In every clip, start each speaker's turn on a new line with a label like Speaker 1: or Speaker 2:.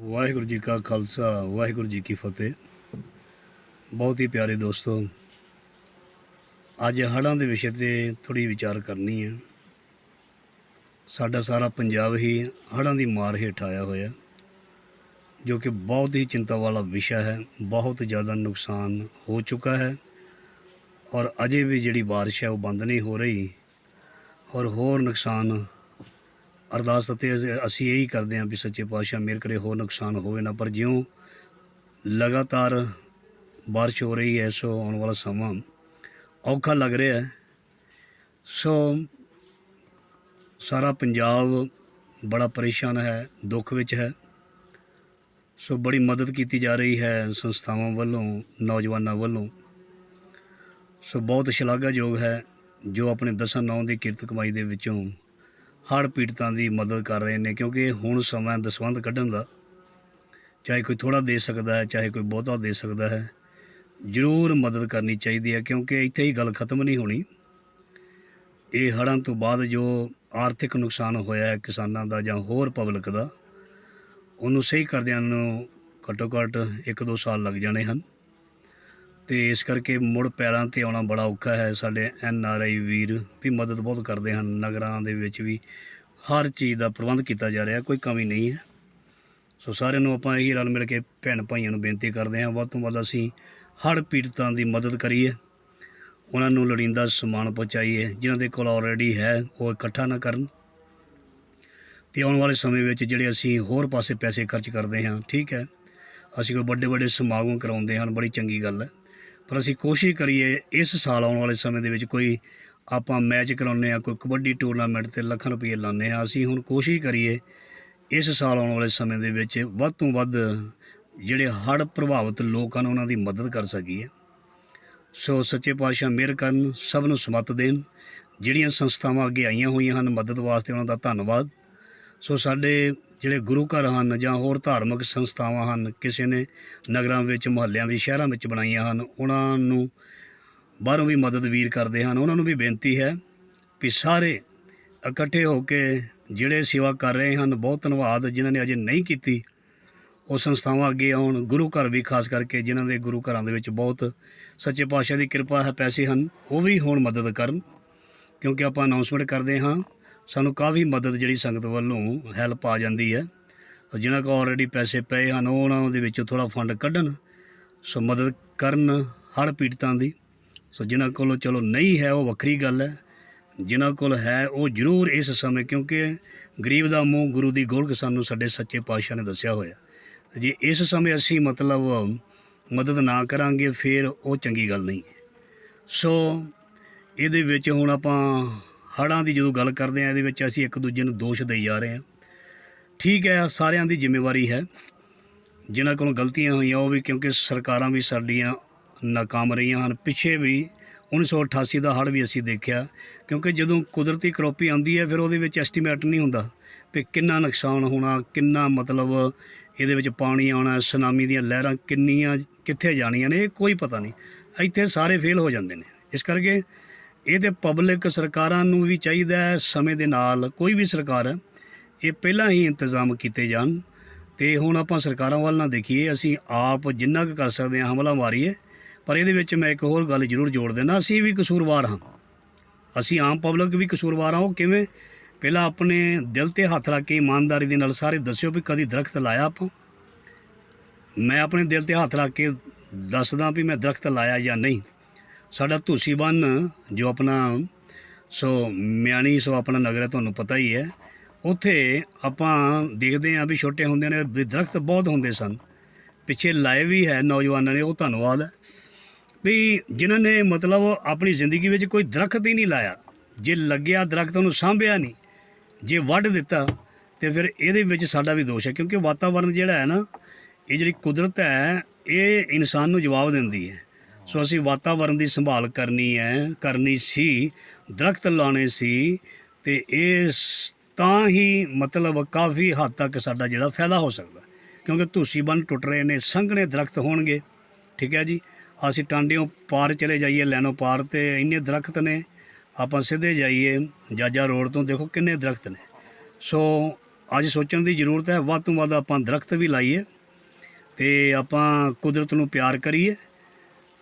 Speaker 1: ਵਾਹਿਗੁਰੂ ਜੀ ਕਾ ਖਾਲਸਾ, ਵਾਹਿਗੁਰੂ ਜੀ ਕੀ ਫਤਿਹ। ਬਹੁਤ ਹੀ ਪਿਆਰੇ ਦੋਸਤੋ, ਅੱਜ ਹੜ੍ਹਾਂ ਦੇ ਵਿਸ਼ੇ ਤੇ ਥੋੜੀ ਵਿਚਾਰ ਕਰਨੀ ਹੈ। ਸਾਡਾ ਸਾਰਾ ਪੰਜਾਬ ਹੀ ਹੜ੍ਹਾਂ ਦੀ ਮਾਰ ਹੇਠ ਆਇਆ ਹੋਇਆ, ਜੋ ਕਿ ਬਹੁਤ ਹੀ ਚਿੰਤਾ ਵਾਲਾ ਵਿਸ਼ਾ ਹੈ, ਬਹੁਤ ਜ਼ਿਆਦਾ ਨੁਕਸਾਨ ਹੋ ਚੁੱਕਾ ਹੈ। ਔਰ ਅਜੇ ਵੀ ਜਿਹੜੀ ਬਾਰਿਸ਼ ਹੈ ਉਹ ਬੰਦ ਨਹੀਂ ਹੋ ਰਹੀ, ਔਰ ਹੋਰ ਨੁਕਸਾਨ ਅਰਦਾਸ ਅਤੇ ਅਸੀਂ- ਇਹੀ ਕਰਦੇ ਹਾਂ ਵੀ ਸੱਚੇ ਪਾਤਸ਼ਾਹ ਮਿਹਰ ਕਰੇ, ਹੋਰ ਨੁਕਸਾਨ ਹੋਵੇ ਨਾ, ਪਰ ਜਿਉਂ ਲਗਾਤਾਰ ਬਾਰਿਸ਼ ਹੋ ਰਹੀ ਹੈ, ਸੋ ਆਉਣ ਵਾਲਾ ਸਮਾਂ ਔਖਾ ਲੱਗ ਰਿਹਾ ਹੈ। ਸੋ ਸਾਰਾ ਪੰਜਾਬ ਬੜਾ ਪਰੇਸ਼ਾਨ ਹੈ, ਦੁੱਖ ਵਿੱਚ ਹੈ। ਸੋ ਬੜੀ ਮਦਦ ਕੀਤੀ ਜਾ ਰਹੀ ਹੈ ਸੰਸਥਾਵਾਂ ਵੱਲੋਂ, ਨੌਜਵਾਨਾਂ ਵੱਲੋਂ। ਸੋ ਬਹੁਤ ਸ਼ਲਾਘਾਯੋਗ ਹੈ ਜੋ ਆਪਣੇ ਦਸਾਂ ਨੌਂ ਦੀ ਕਿਰਤ ਕਮਾਈ ਦੇ ਵਿੱਚੋਂ ਹੜ੍ਹ ਪੀੜਤਾਂ ਦੀ ਮਦਦ ਕਰ ਰਹੇ ਨੇ, ਕਿਉਂਕਿ ਹੁਣ ਸਮਾਂ ਦਸਵੰਧ ਕੱਢਣ ਦਾ। ਚਾਹੇ ਕੋਈ ਥੋੜਾ ਦੇ ਸਕਦਾ ਹੈ, ਚਾਹੇ ਕੋਈ ਬਹੁਤਾ ਦੇ ਸਕਦਾ ਹੈ, ਜ਼ਰੂਰ ਮਦਦ ਕਰਨੀ ਚਾਹੀਦੀ ਹੈ, ਕਿਉਂਕਿ ਇੱਥੇ ਹੀ ਗੱਲ ਖਤਮ ਨਹੀਂ ਹੋਣੀ। ਇਹ ਹੜ੍ਹਾਂ ਤੋਂ ਬਾਅਦ ਜੋ ਆਰਥਿਕ ਨੁਕਸਾਨ ਹੋਇਆ ਹੈ ਕਿਸਾਨਾਂ ਦਾ ਜਾਂ ਹੋਰ ਪਬਲਿਕ ਦਾ, ਉਹਨੂੰ ਸਹੀ ਕਰਦਿਆਂ ਨੂੰ ਘੱਟੋ ਘੱਟ 1-2 ਸਾਲ ਲੱਗ ਜਾਣੇ ਹਨ। ਅਤੇ ਇਸ ਕਰਕੇ ਮੁੜ ਪੈਰਾਂ ਤੇ ਆਉਣਾ ਬੜਾ ਔਖਾ ਹੈ ਸਾਡੇ ਐਨ ਆਰ ਆਈ ਵੀਰ ਵੀ ਮਦਦ ਬਹੁਤ ਕਰਦੇ ਹਨ, ਨਗਰਾਂ ਦੇ ਵਿੱਚ ਵੀ ਹਰ ਚੀਜ਼ ਦਾ ਪ੍ਰਬੰਧ ਕੀਤਾ ਜਾ ਰਿਹਾ, ਕੋਈ ਕਮੀ ਨਹੀਂ ਹੈ। ਸੋ ਸਾਰਿਆਂ ਨੂੰ ਆਪਾਂ ਇਹੀ ਰਲ ਮਿਲ ਕੇ ਭੈਣ ਭਾਈਆਂ ਨੂੰ ਬੇਨਤੀ ਕਰਦੇ ਹਾਂ, ਵੱਧ ਤੋਂ ਵੱਧ ਅਸੀਂ ਹੜ੍ਹ ਪੀੜਤਾਂ ਦੀ ਮਦਦ ਕਰੀਏ, ਉਹਨਾਂ ਨੂੰ ਲੋੜੀਂਦਾ ਸਮਾਨ ਪਹੁੰਚਾਈਏ, ਜਿਨ੍ਹਾਂ ਦੇ ਕੋਲ ਆਲਰੇਡੀ ਹੈ, ਉਹ ਇਕੱਠਾ ਨਾ ਕਰਨ। ਤੇ ਆਉਣ ਵਾਲੇ ਸਮੇਂ ਵਿੱਚ ਜਿਹੜੇ ਅਸੀਂ ਹੋਰ ਪਾਸੇ ਪੈਸੇ ਖਰਚ ਕਰਦੇ ਹਾਂ, ਠੀਕ ਹੈ, ਅਸੀਂ ਕੋਈ ਵੱਡੇ ਵੱਡੇ ਸਮਾਗਮ ਕਰਾਉਂਦੇ ਹਨ ਬੜੀ ਚੰਗੀ ਗੱਲ ਹੈ। ਪਰ ਅਸੀਂ ਕੋਸ਼ਿਸ਼ ਕਰੀਏ ਇਸ ਸਾਲ ਆਉਣ ਵਾਲੇ ਸਮੇਂ ਦੇ ਵਿੱਚ ਕੋਈ ਆਪਾਂ ਮੈਚ ਕਰਾਉਂਦੇ ਆ ਕੋਈ ਕਬੱਡੀ ਟੂਰਨਾਮੈਂਟ ਤੇ ਲੱਖਾਂ ਰੁਪਏ ਲਾਉਂਦੇ ਆ ਅਸੀਂ ਹੁਣ ਕੋਸ਼ਿਸ਼ ਕਰੀਏ ਇਸ ਸਾਲ ਆਉਣ ਵਾਲੇ ਸਮੇਂ ਦੇ ਵਿੱਚ ਵੱਧ ਤੋਂ ਵੱਧ ਜਿਹੜੇ ਹੜ੍ਹ ਪ੍ਰਭਾਵਿਤ ਲੋਕ ਹਨ ਉਹਨਾਂ ਦੀ ਮਦਦ ਕਰ ਸਕੀਏ। ਸੋ ਸੱਚੇ ਪਾਤਸ਼ਾਹ ਮਿਹਰ ਕਰਨ, ਸਭ ਨੂੰ ਸਮੱਤ ਦੇਣ, ਜਿਹੜੀਆਂ ਸੰਸਥਾਵਾਂ ਅੱਗੇ ਆਈਆਂ ਹੋਈਆਂ ਹਨ ਮਦਦ ਵਾਸਤੇ ਉਹਨਾਂ ਦਾ ਧੰਨਵਾਦ। ਸੋ ਸਾਡੇ ਜਿਹੜੇ ਗੁਰੂ ਘਰ ਹਨ ਜਾਂ ਹੋਰ ਧਾਰਮਿਕ ਸੰਸਥਾਵਾਂ ਹਨ, ਕਿਸੇ ਨੇ ਨਗਰਾਂ ਵਿੱਚ, ਮੁਹੱਲਿਆਂ ਵਿੱਚ, ਸ਼ਹਿਰਾਂ ਵਿੱਚ ਬਣਾਈਆਂ ਹਨ, ਉਹਨਾਂ ਨੂੰ ਬਾਹਰੋਂ ਵੀ ਮਦਦ ਵੀਰ ਕਰਦੇ ਹਨ। ਉਹਨਾਂ ਨੂੰ ਵੀ ਬੇਨਤੀ ਹੈ ਵੀ ਸਾਰੇ ਇਕੱਠੇ ਹੋ ਕੇ ਜਿਹੜੇ ਸੇਵਾ ਕਰ ਰਹੇ ਹਨ, ਬਹੁਤ ਧੰਨਵਾਦ। ਜਿਨ੍ਹਾਂ ਨੇ ਅਜੇ ਨਹੀਂ ਕੀਤੀ, ਉਹ ਸੰਸਥਾਵਾਂ ਅੱਗੇ ਆਉਣ। ਗੁਰੂ ਘਰ ਵੀ, ਖਾਸ ਕਰਕੇ ਜਿਨ੍ਹਾਂ ਦੇ ਗੁਰੂ ਘਰਾਂ ਦੇ ਵਿੱਚ ਬਹੁਤ ਸੱਚੇ ਪਾਤਸ਼ਾਹ ਦੀ ਕਿਰਪਾ ਹੈ, ਪੈਸੇ ਹਨ, ਉਹ ਵੀ ਹੁਣ ਮਦਦ ਕਰਨ, ਕਿਉਂਕਿ ਆਪਾਂ ਅਨਾਉਂਸਮੈਂਟ ਕਰਦੇ ਹਾਂ। ਸਾਨੂੰ ਕਾਫੀ ਮਦਦ ਜਿਹੜੀ ਸੰਗਤ ਵੱਲੋਂ ਹੈਲਪ ਆ ਜਾਂਦੀ ਹੈ। ਔਰ ਜਿਨ੍ਹਾਂ ਕੋਲ ਆਲਰੇਡੀ ਪੈਸੇ ਪਏ ਹਨ, ਉਹ ਉਹਨਾਂ ਦੇ ਵਿੱਚੋਂ ਥੋੜਾ ਫੰਡ ਕੱਢਣ। ਸੋ ਮਦਦ ਕਰਨ ਹੜ੍ਹ ਪੀੜਤਾਂ ਦੀ। ਸੋ ਜਿਨ੍ਹਾਂ ਕੋਲ ਚਲੋ ਨਹੀਂ ਹੈ, ਉਹ ਵੱਖਰੀ ਗੱਲ ਹੈ। ਜਿਨ੍ਹਾਂ ਕੋਲ ਹੈ, ਉਹ ਜ਼ਰੂਰ ਇਸ ਸਮੇਂ ਕਿਉਂਕਿ ਗਰੀਬ ਦਾ ਮੂੰਹ ਗੁਰੂ ਦੀ ਗੋਲਕ ਸਾਨੂੰ ਸਾਡੇ ਸੱਚੇ ਪਾਤਸ਼ਾਹ ਨੇ ਦੱਸਿਆ ਹੋਇਆ। ਜੇ ਇਸ ਸਮੇਂ ਅਸੀਂ ਮਤਲਬ ਮਦਦ ਨਾ ਕਰਾਂਗੇ, ਫਿਰ ਉਹ ਚੰਗੀ ਗੱਲ ਨਹੀਂ। ਸੋ ਇਹਦੇ ਵਿੱਚ ਹੁਣ ਆਪਾਂ ਹੜ੍ਹਾਂ ਦੀ ਜਦੋਂ ਗੱਲ ਕਰਦੇ ਹਾਂ, ਇਹਦੇ ਵਿੱਚ ਅਸੀਂ ਇੱਕ ਦੂਜੇ ਨੂੰ ਦੋਸ਼ ਦੇਈ ਜਾ ਰਹੇ ਹਾਂ। ਠੀਕ ਹੈ ਸਾਰਿਆਂ ਦੀ ਜ਼ਿੰਮੇਵਾਰੀ ਹੈ। ਜਿਨ੍ਹਾਂ ਕੋਲੋਂ ਗਲਤੀਆਂ ਹੋਈਆਂ, ਉਹ ਵੀ ਕਿਉਂਕਿ ਸਰਕਾਰਾਂ ਵੀ ਸਾਡੀਆਂ ਨਾਕਾਮ ਰਹੀਆਂ ਹਨ। ਪਿੱਛੇ ਵੀ 1988 ਦਾ ਹੜ੍ਹ ਵੀ ਅਸੀਂ ਦੇਖਿਆ, ਕਿਉਂਕਿ ਜਦੋਂ ਕੁਦਰਤੀ ਕਰੋਪੀ ਆਉਂਦੀ ਹੈ, ਫਿਰ ਉਹਦੇ ਵਿੱਚ ਐਸਟੀਮੇਟ ਨਹੀਂ ਹੁੰਦਾ ਵੀ ਕਿੰਨਾ ਨੁਕਸਾਨ ਹੋਣਾ, ਕਿੰਨਾ ਮਤਲਬ ਇਹਦੇ ਵਿੱਚ ਪਾਣੀ ਆਉਣਾ ਸੁਨਾਮੀ ਦੀਆਂ ਲਹਿਰਾਂ ਕਿੰਨੀਆਂ, ਕਿੱਥੇ ਜਾਣੀਆਂ ਨੇ, ਇਹ ਕੋਈ ਪਤਾ ਨਹੀਂ। ਇੱਥੇ ਸਾਰੇ ਫੇਲ ਹੋ ਜਾਂਦੇ ਨੇ। ਇਸ ਕਰਕੇ ਇਹ ਤੇ ਪਬਲਿਕ ਸਰਕਾਰਾਂ ਨੂੰ ਵੀ ਚਾਹੀਦਾ ਹੈ ਸਮੇਂ ਦੇ ਨਾਲ ਕੋਈ ਵੀ ਸਰਕਾਰ ਹੈ ਇਹ ਪਹਿਲਾਂ ਹੀ ਇੰਤਜ਼ਾਮ ਕੀਤੇ ਜਾਣ। ਤੇ ਹੁਣ ਆਪਾਂ ਸਰਕਾਰਾਂ ਵੱਲ ਨਾ ਦੇਖੀਏ, ਅਸੀਂ ਆਪ ਜਿੰਨਾ ਕੁ ਕਰ ਸਕਦੇ ਹਾਂ, ਹਮਲਾ ਮਾਰੀਏ। ਪਰ ਇਹਦੇ ਵਿੱਚ ਮੈਂ ਇੱਕ ਹੋਰ ਗੱਲ ਜ਼ਰੂਰ ਜੋੜ ਦੇਣਾ ਅਸੀਂ ਵੀ ਕਸੂਰਵਾਰ ਹਾਂ। ਅਸੀਂ ਆਮ ਪਬਲਿਕ ਵੀ ਕਸੂਰਵਾਰ ਹਾਂ, ਉਹ ਕਿਵੇਂ? ਪਹਿਲਾਂ ਆਪਣੇ ਦਿਲ ਤੇ ਹੱਥ ਰੱਖ ਕੇ ਇਮਾਨਦਾਰੀ ਦੇ ਨਾਲ ਸਾਰੇ ਦੱਸਿਓ ਵੀ ਕਦੀ ਦਰਖਤ ਲਾਇਆ ਆਪਾਂ। ਮੈਂ ਆਪਣੇ ਦਿਲ ਤੇ ਹੱਥ ਰੱਖ ਕੇ ਦੱਸਦਾ ਵੀ ਮੈਂ ਦਰਖਤ ਲਾਇਆ ਜਾਂ ਨਹੀਂ। ਸਾਡਾ ਧੂਸੀ ਬੰਨ, ਜੋ ਆਪਣਾ, ਸੋ ਮਿਆਣੀ, ਸੋ ਆਪਣਾ ਨਗਰ ਹੈ, ਤੁਹਾਨੂੰ ਪਤਾ ਹੀ ਹੈ। ਉੱਥੇ ਆਪਾਂ ਦੇਖਦੇ ਹਾਂ ਵੀ ਛੋਟੇ ਹੁੰਦੇ ਨੇ, ਵੀ ਦਰਖਤ ਬਹੁਤ ਹੁੰਦੇ ਸਨ। ਪਿੱਛੇ ਲਾਏ ਵੀ ਹੈ ਨੌਜਵਾਨਾਂ ਨੇ, ਉਹ ਧੰਨਵਾਦ ਹੈ। ਵੀ ਜਿਨ੍ਹਾਂ ਨੇ ਮਤਲਬ ਆਪਣੀ ਜ਼ਿੰਦਗੀ ਵਿੱਚ ਕੋਈ ਦਰਖਤ ਹੀ ਨਹੀਂ ਲਾਇਆ। ਜੇ ਲੱਗਿਆ ਦਰਖਤ, ਉਹਨੂੰ ਸਾਂਭਿਆ ਨਹੀਂ। ਜੇ ਵੱਢ ਦਿੱਤਾ, ਤੇ ਫਿਰ ਇਹਦੇ ਵਿੱਚ ਸਾਡਾ ਵੀ ਦੋਸ਼ ਹੈ, ਕਿਉਂਕਿ ਵਾਤਾਵਰਣ ਜਿਹੜਾ ਹੈ ਨਾ, ਇਹ ਜਿਹੜੀ ਕੁਦਰਤ ਹੈ, ਇਹ ਇਨਸਾਨ ਨੂੰ ਜਵਾਬ ਦਿੰਦੀ ਹੈ। ਸੋ ਅਸੀਂ ਵਾਤਾਵਰਨ ਦੀ ਸੰਭਾਲ ਕਰਨੀ ਹੈ, ਕਰਨੀ ਸੀ, ਦਰਖਤ ਲਾਉਣੇ ਸੀ ਤੇ ਇਹ ਤਾਂ ਹੀ ਮਤਲਬ ਕਾਫੀ ਹੱਦ ਤੱਕ ਸਾਡਾ ਜਿਹੜਾ ਫਾਇਦਾ ਹੋ ਸਕਦਾ। ਕਿਉਂਕਿ ਧੂਸੀ ਬੰਨ ਟੁੱਟ ਰਹੇ ਨੇ, ਸੰਘਣੇ ਦਰਖਤ ਹੋਣਗੇ, ਠੀਕ ਹੈ ਜੀ? ਅਸੀਂ ਟਾਂਡਿਓਂ ਪਾਰ ਚਲੇ ਜਾਈਏ, ਲੈਨੋ ਪਾਰ ਤੇ ਇੰਨੇ ਦਰਖਤ ਨੇ, ਆਪਾਂ ਸਿੱਧੇ ਜਾਈਏ, ਜਾਜਾ ਰੋਡ ਤੋਂ ਦੇਖੋ ਕਿੰਨੇ ਦਰਖਤ ਨੇ। ਸੋ ਅੱਜ ਸੋਚਣ ਦੀ ਜ਼ਰੂਰਤ ਹੈ, ਵੱਧ ਤੋਂ ਵੱਧ ਆਪਾਂ ਦਰਖਤ ਵੀ ਲਾਈਏ ਤੇ ਆਪਾਂ ਕੁਦਰਤ ਨੂੰ ਪਿਆਰ ਕਰੀਏ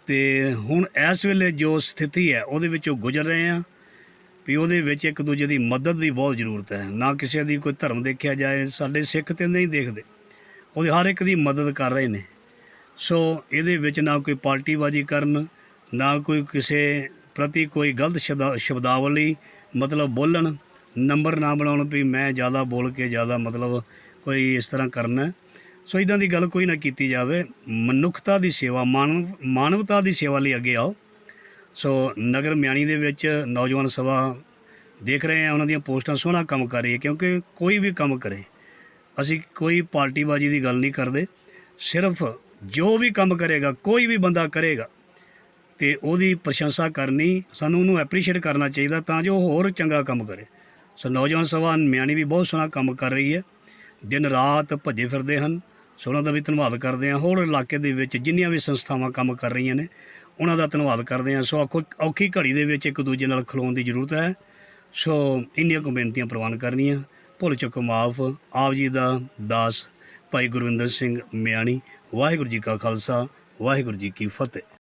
Speaker 1: ਤੇ ਹੁਣ ਇਸ ਵੇਲੇ ਜੋ ਸਥਿਤੀ ਹੈ, ਉਹਦੇ ਵਿੱਚੋਂ ਗੁਜ਼ਰ ਰਹੇ ਹਾਂ ਵੀ ਉਹਦੇ ਵਿੱਚ ਇੱਕ ਦੂਜੇ ਦੀ ਮਦਦ ਦੀ ਬਹੁਤ ਜ਼ਰੂਰਤ ਹੈ। ਨਾ ਕਿਸੇ ਦੀ ਕੋਈ ਧਰਮ ਦੇਖਿਆ ਜਾਏ, ਸਾਡੇ ਸਿੱਖ ਤੇ ਨਹੀਂ ਦੇਖਦੇ। ਉਹਦੇ ਹਰ ਇੱਕ ਦੀ ਮਦਦ ਕਰ ਰਹੇ ਨੇ। ਸੋ ਇਹਦੇ ਵਿੱਚ ਨਾ ਕੋਈ ਪਾਰਟੀਬਾਜ਼ੀ ਕਰਨ, ਨਾ ਕੋਈ ਕਿਸੇ ਪ੍ਰਤੀ ਕੋਈ ਗਲਤ ਸ਼ਬਦਾ- ਸ਼ਬਦਾਵਲੀ, ਮਤਲਬ ਬੋਲਣ, ਨੰਬਰ ਨਾ ਬਣਾਉਣ ਵੀ ਮੈਂ ਜ਼ਿਆਦਾ ਬੋਲ ਕੇ ਜ਼ਿਆਦਾ ਮਤਲਬ ਕੋਈ ਇਸ ਤਰ੍ਹਾਂ ਕਰਨਾ। ਸੋ ਇਦਾਂ ਦੀ ਗੱਲ ਕੋਈ ਨਾ ਕੀਤੀ ਜਾਵੇ। ਮਨੁੱਖਤਾ ਦੀ ਸੇਵਾ, ਮਾਨਵ, ਮਾਨਵਤਾ ਦੀ ਸੇਵਾ ਲਈ ਅੱਗੇ ਆਓ। ਸੋ ਨਗਰ ਮਿਆਣੀ ਦੇ ਵਿੱਚ ਨੌਜਵਾਨ ਸਭਾ ਦੇਖ ਰਹੇ ਹਾਂ, ਉਹਨਾਂ ਦੀਆਂ ਪੋਸਟਾਂ, ਸੋਹਣਾ ਕੰਮ ਕਰ ਰਹੀ ਹੈ, ਕਿਉਂਕਿ ਕੋਈ ਵੀ ਕੰਮ ਕਰੇ। ਅਸੀਂ ਕੋਈ ਪਾਰਟੀਬਾਜ਼ੀ ਦੀ ਗੱਲ ਨਹੀਂ ਕਰਦੇ। ਸਿਰਫ ਜੋ ਵੀ ਕੰਮ ਕਰੇਗਾ, ਕੋਈ ਵੀ ਬੰਦਾ ਕਰੇਗਾ, ਤੇ ਉਹਦੀ ਪ੍ਰਸ਼ੰਸਾ ਕਰਨੀ, ਸਾਨੂੰ ਉਹਨੂੰ ਐਪਰੀਸ਼ੀਏਟ ਕਰਨਾ ਚਾਹੀਦਾ ਤਾਂ ਜੋ ਉਹ ਹੋਰ ਚੰਗਾ ਕੰਮ ਕਰੇ। ਸੋ ਨੌਜਵਾਨ ਸਭਾ ਮਿਆਣੀ ਵੀ ਬਹੁਤ ਸੋਹਣਾ ਕੰਮ ਕਰ ਰਹੀ ਹੈ। ਦਿਨ ਰਾਤ ਭੱਜੇ ਫਿਰਦੇ ਹਨ। ਸੋ ਉਹਨਾਂ ਦਾ ਵੀ ਧੰਨਵਾਦ ਕਰਦੇ ਹਾਂ। ਹੋਰ ਇਲਾਕੇ ਦੇ ਵਿੱਚ ਜਿੰਨੀਆਂ ਵੀ ਸੰਸਥਾਵਾਂ ਕੰਮ ਕਰ ਰਹੀਆਂ ਨੇ, ਉਹਨਾਂ ਦਾ ਧੰਨਵਾਦ ਕਰਦੇ ਹਾਂ। ਸੋ ਔਖੋ- ਔਖੀ ਘੜੀ ਦੇ ਵਿੱਚ ਇੱਕ ਦੂਜੇ ਨਾਲ ਖਲੋਣ ਦੀ ਜ਼ਰੂਰਤ ਹੈ। ਸੋ ਇੰਨੀਆਂ ਕੁ ਬੇਨਤੀਆਂ ਪ੍ਰਵਾਨ ਕਰਨੀਆਂ। ਭੁੱਲ ਚੁੱਕ, ਮਾਫ। ਆਪ ਜੀ ਦਾ ਦਾਸ ਭਾਈ ਗੁਰਵਿੰਦਰ ਸਿੰਘ ਮਿਆਣੀ, ਵਾਹਿਗੁਰੂ ਜੀ ਕਾ ਖਾਲਸਾ, ਵਾਹਿਗੁਰੂ ਜੀ ਕੀ ਫਤਿਹ।